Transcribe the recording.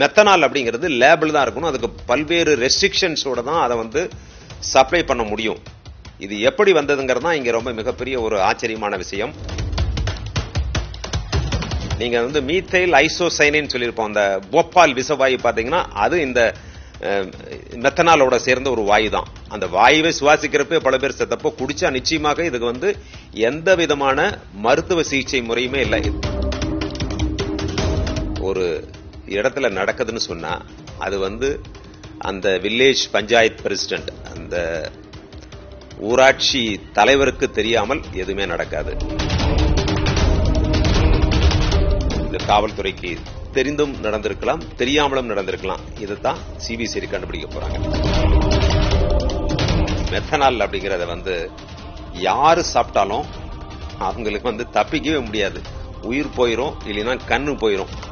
Methanol அப்படிங்கிறது label தான் இருக்கணும். அதுக்கு பல்வேறு ரெஸ்ட்ரிக்ஷன்ஸோட தான் அதை வந்து சப்ளை பண்ண முடியும். இது எப்படி வந்ததுங்கிறது தான் இங்க ரொம்ப மிகப்பெரிய ஒரு ஆச்சரியமான விஷயம். நீங்க வந்து மீத்தைல் ஐசோசைனின்னு சொல்லியிருப்போம். அந்த போப்பால் விஷவாயு பாத்தீங்கன்னா அது இந்த மெத்தனாலோட சேர்ந்த ஒரு வாயு தான். அந்த வாயுவை சுவாசிக்கிறப்ப பல பேர் செத்தப்போ குடிச்சா நிச்சயமாக இதுக்கு வந்து எந்த விதமான மருத்துவ சிகிச்சை முறையுமே இல்லை. ஒரு இடத்துல நடக்குதுன்னு சொன்னா அது வந்து அந்த வில்லேஜ் பஞ்சாயத் பிரசிடென்ட் அந்த ஊராட்சி தலைவருக்கு தெரியாமல் எதுவுமே நடக்காது. இந்த காவல்துறைக்கு தெரிந்தும் நடந்திருக்கலாம் தெரியாமலும் நடந்திருக்கலாம். இதைத்தான் சிபிசிஐடி கண்டுபிடிக்க போறாங்க. மெத்தனால் அப்படிங்கறத வந்து யாரு சாப்பிட்டாலும் அவங்களுக்கு வந்து தப்பிக்கவே முடியாது. உயிர் போயிரும் இல்லைன்னா கண்ணு போயிரும்.